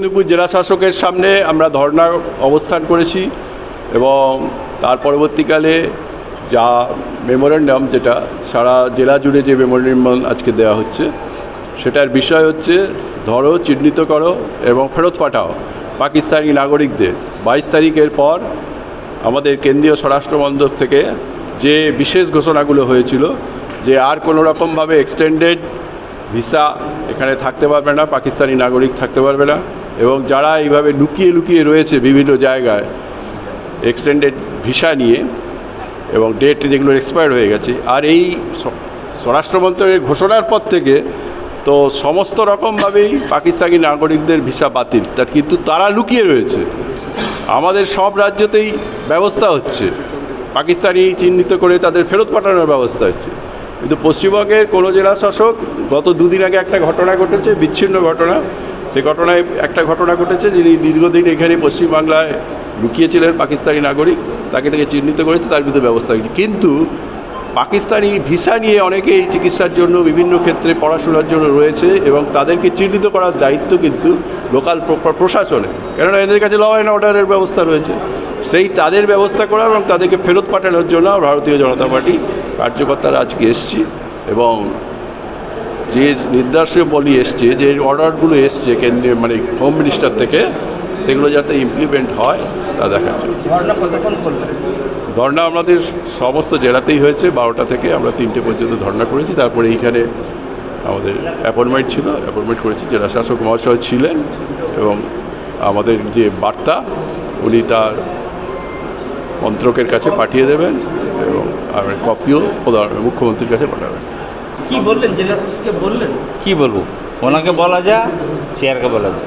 মেদিনীপুর জেলা শাসকের সামনে আমরা ধর্ণা অবস্থান করেছি এবং তার পরবর্তীকালে যা মেমোরেন্ডাম, যেটা সারা জেলা জুড়ে যে মেমোরেন্ডাম আজকে দেওয়া হচ্ছে, সেটার বিষয় হচ্ছে ধরো, চিহ্নিত করো এবং ফেরত পাঠাও পাকিস্তানি নাগরিকদের। বাইশ তারিখের পর আমাদের কেন্দ্রীয় স্বরাষ্ট্র মন্ত্রক থেকে যে বিশেষ ঘোষণাগুলো হয়েছিল যে আর কোনো রকমভাবে এক্সটেন্ডেড ভিসা এখানে থাকতে পারবে না, পাকিস্তানি নাগরিক থাকতে পারবে না এবং যারা এইভাবে লুকিয়ে লুকিয়ে রয়েছে বিভিন্ন জায়গায় এক্সটেন্ডেড ভিসা নিয়ে এবং ডেট যেগুলো এক্সপায়ার হয়ে গেছে, আর এই স- স্বরাষ্ট্র মন্ত্রকের ঘোষণার পর থেকে তো সমস্ত রকমভাবেই পাকিস্তানি নাগরিকদের ভিসা বাতিল। তা কিন্তু তারা লুকিয়ে রয়েছে। আমাদের সব রাজ্যতেই ব্যবস্থা হচ্ছে। পাকিস্তানি চিহ্নিত করে তাদের ফেরত পাঠানোর ব্যবস্থা হচ্ছে। কিন্তু পশ্চিমবঙ্গের কোনো জেলা শাসক গত দুদিন আগে একটা ঘটনা ঘটেছে, বিচ্ছিন্ন ঘটনা। সেই ঘটনায় একটা ঘটনা ঘটেছে যিনি দীর্ঘদিন এখানে পশ্চিমবাংলায় লুকিয়েছিলেন পাকিস্তানি নাগরিক, তাকে থেকে চিহ্নিত করেছে, তার বিরুদ্ধে ব্যবস্থা হয়েছে কিন্তু পাকিস্তানি ভিসা নিয়ে অনেকেই চিকিৎসার জন্য বিভিন্ন ক্ষেত্রে পড়াশোনার জন্য রয়েছে এবং তাদেরকে চিহ্নিত করার দায়িত্ব কিন্তু লোকাল প্রশাসনে। কেননা এদের কাছে ল অ্যান্ড অর্ডারের ব্যবস্থা রয়েছে। সেই তাদের ব্যবস্থা করা এবং তাদেরকে ফেরত পাঠানোর জন্য ভারতীয় জনতা পার্টি কার্যকর্তারা আজকে এসছি এবং যে নির্দেশে বলি এসছে যে অর্ডারগুলো এসছে কেন্দ্রীয় মানে হোম মিনিস্টার থেকে সেগুলো যাতে ইমপ্লিমেন্ট হয় তা দেখার জন্য। ধর্ণা ধর্ণা আমাদের সমস্ত জেলাতেই হয়েছে বারোটা থেকে আমরা তিনটে পর্যন্ত ধর্ণা করেছি তারপরে এইখানে আমাদের অ্যাপয়েন্টমেন্ট ছিল অ্যাপয়েন্টমেন্ট করেছি জেলা শাসক মহাশয় ছিলেন এবং আমাদের যে বার্তা উনি তার মন্ত্রকের কাছে পাঠিয়ে দেবেন এবং আর কপিও প্রধান মুখ্যমন্ত্রীর কাছে পাঠাবেন। কি বললেন? জেলা শাসককে বললেন? কি বলব? ওনাকে বলা যা চেয়ারকে বলা যা।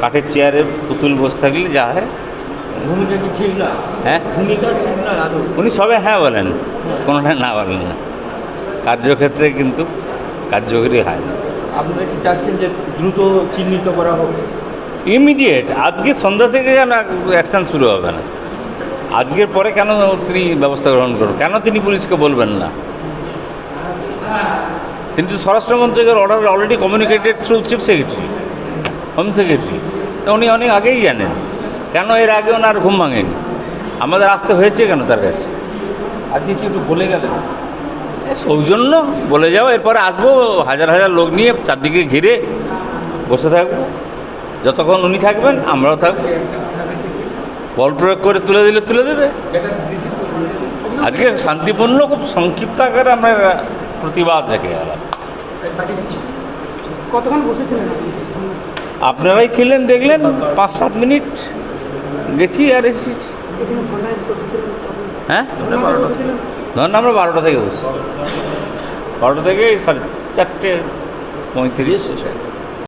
কাঠের চেয়ারে পুতুল বসে থাকলে যা হয়। ভূমিকা কি ঠিক না? হ্যাঁ? ভূমিকা ঠিক না উনি সবে হ্যাঁ বলেন। কোনোটা না বলেন না। কার্যক্ষেত্রে কিন্তু কার্যকরী হয় না। আপনারা কি চাচ্ছেন যে দ্রুত চিহ্নিত করা হোক? ইমিডিয়েট আজকে সন্ধ্যা থেকে কেন অ্যাকশান শুরু হবে না। আজকের পরে কেন তিনি ব্যবস্থা গ্রহণ করবেন কেন তিনি পুলিশকে বলবেন না? তিনি তো স্বরাষ্ট্রমন্ত্রকের order already communicated through chief secretary home secretary তো উনি অনেক আগেই জানেন, কেন এর আগে ওনার ঘুম ভাঙেনি? আমাদের আসতে হয়েছে কেন তার কাছে? আজকে কি একটু বলে গেলেন? ওই জন্য বলে যাও, এরপরে আসব, হাজার হাজার লোক নিয়ে চারদিকে ঘিরে বসে থাকব। যতক্ষণ উনি থাকবেন, আমরাও থাকব। বল প্রয়োগ করে তুলে দিলে তুলে দেবে। আজকে শান্তিপূর্ণ, খুব সংক্ষিপ্ত আকারে আমরা প্রতিবাদ রেখে গেলাম। কতক্ষণ বসেছিলেন আপনারাই ছিলেন দেখলেন পাঁচ সাত মিনিট গেছি আর এসেছি? হ্যাঁ? ধরেন আমরা বারোটা থেকে বসি। বারোটা থেকে সাড়ে চারটে পঁয়ত্রিশ।